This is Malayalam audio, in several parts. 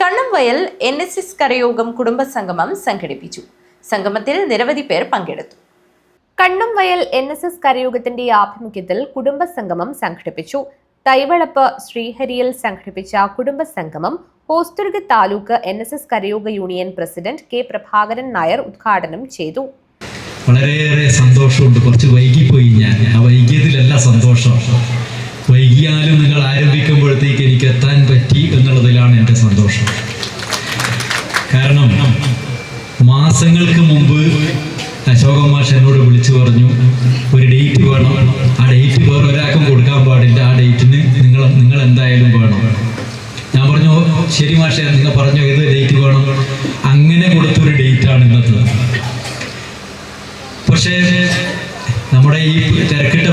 കണ്ണംവയൽ എൻ എസ് എസ് കരയോഗം കുടുംബസംഗമം സംഘടിപ്പിച്ചു. സംഗമത്തിൽ നിരവധി പേർ പങ്കെടുത്തു. കണ്ണംവയൽ എൻ എസ് എസ് കരയോഗത്തിന്റെ ആഭിമുഖ്യത്തിൽ കുടുംബസംഗമം സംഘടിപ്പിച്ചു. തൈവളപ്പ് ശ്രീഹരിയിൽ സംഘടിപ്പിച്ച കുടുംബസംഗമം Hosdurg taluk N S S കരയോഗ union president K Prabhakaran Nair ഉദ്ഘാടനം ചെയ്തു. വളരെയേറെ സന്തോഷമുണ്ട്. കുറച്ച് വൈകിപ്പോയി ഞാൻ. ആ വൈകിയതിലല്ല സന്തോഷം. വൈകിയാലും നിങ്ങൾ ആരംഭിക്കുമ്പോഴത്തേക്ക് എനിക്ക് എത്താൻ പറ്റി എന്നുള്ളതിലാണ് എന്റെ സന്തോഷം. കാരണം മാസങ്ങൾക്ക് മുമ്പ് അശോകൻ മാഷ് എന്നോട് വിളിച്ചു പറഞ്ഞു ഒരു ഡേറ്റ് വേണം. ആ ഡേറ്റ് വേറെ ഒരാൾക്കും കൊടുക്കാൻ പാടില്ല. ആ ഡേറ്റിന് നിങ്ങൾ നിങ്ങൾ എന്തായാലും വേണം. ഞാൻ പറഞ്ഞു ശരി മാഷേ നിങ്ങൾ പറഞ്ഞു ഏത് ഡേറ്റ് വേണം? അങ്ങനെ കൊടുത്തൊരു ഡേറ്റാണ് ഇന്നത്തെ. പക്ഷേ നമ്മുടെ ഈ തിരക്കിട്ട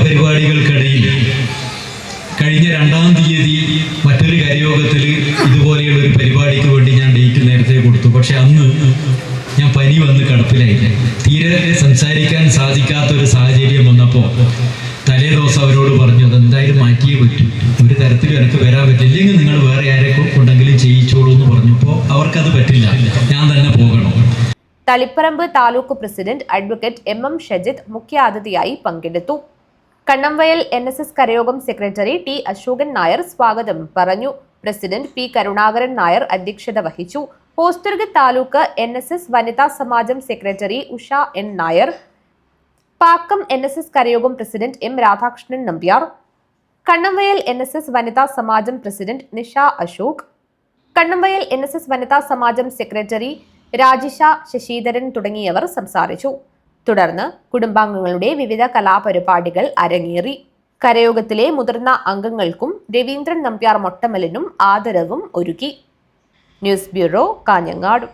കരയോഗത്തിൽ ഇതുപോലെയുള്ള ഒരു പരിപാടിക്ക് വേണ്ടി ഞാൻ ഡേറ്റ് നേരത്തെ കൊടുത്തു. പക്ഷെ അന്ന് ഞാൻ പനി വന്ന് കിടപ്പിലായി. തീരെ സംസാരിക്കാൻ സാധിക്കാത്ത ഒരു സാഹചര്യം വന്നപ്പോൾ തലേ ദിവസം അവരോട് പറഞ്ഞു അത് എന്തായാലും മാറ്റിയേ പറ്റൂ. ഒരു തരത്തിലും എനിക്ക് വരാൻ പറ്റില്ലെങ്കിൽ നിങ്ങൾ വേറെ ആരെ ഉണ്ടെങ്കിലും ചെയ്യിച്ചോളൂ എന്ന് പറഞ്ഞപ്പോൾ അവർക്കത് പറ്റില്ല. ഞാൻ തന്നെ പോകണം. Taliparamba taluk president advocate M M Shajith മുഖ്യാതിഥിയായി പങ്കെടുത്തു. കണ്ണംവയൽ എൻ എസ് എസ് കരയോഗം സെക്രട്ടറി ടി അശോകൻ നായർ സ്വാഗതം പറഞ്ഞു. പ്രസിഡന്റ് പി കരുണാകരൻ നായർ അധ്യക്ഷത വഹിച്ചു. Hosdurg taluk N S S വനിതാ സമാജം secretary Usha N Nair Pakkam N S S കരയോഗം president M Radhakrishnan Nambiar Kannamvayal N S S വനിതാ സമാജം president Nisha Ashok Kannamvayal N S S വനിതാ സമാജം സെക്രട്ടറി രാജിഷ ശശിധരൻ തുടങ്ങിയവർ സംസാരിച്ചു. തുടർന്ന് കുടുംബാംഗങ്ങളുടെ വിവിധ കലാപരിപാടികൾ അരങ്ങേറി. കരയോഗത്തിലെ മുതിർന്ന അംഗങ്ങൾക്കും രവീന്ദ്രൻ നമ്പ്യാർ മൊട്ടമലിനും ആദരവും ഒരുക്കി. News bureau Kanhangad.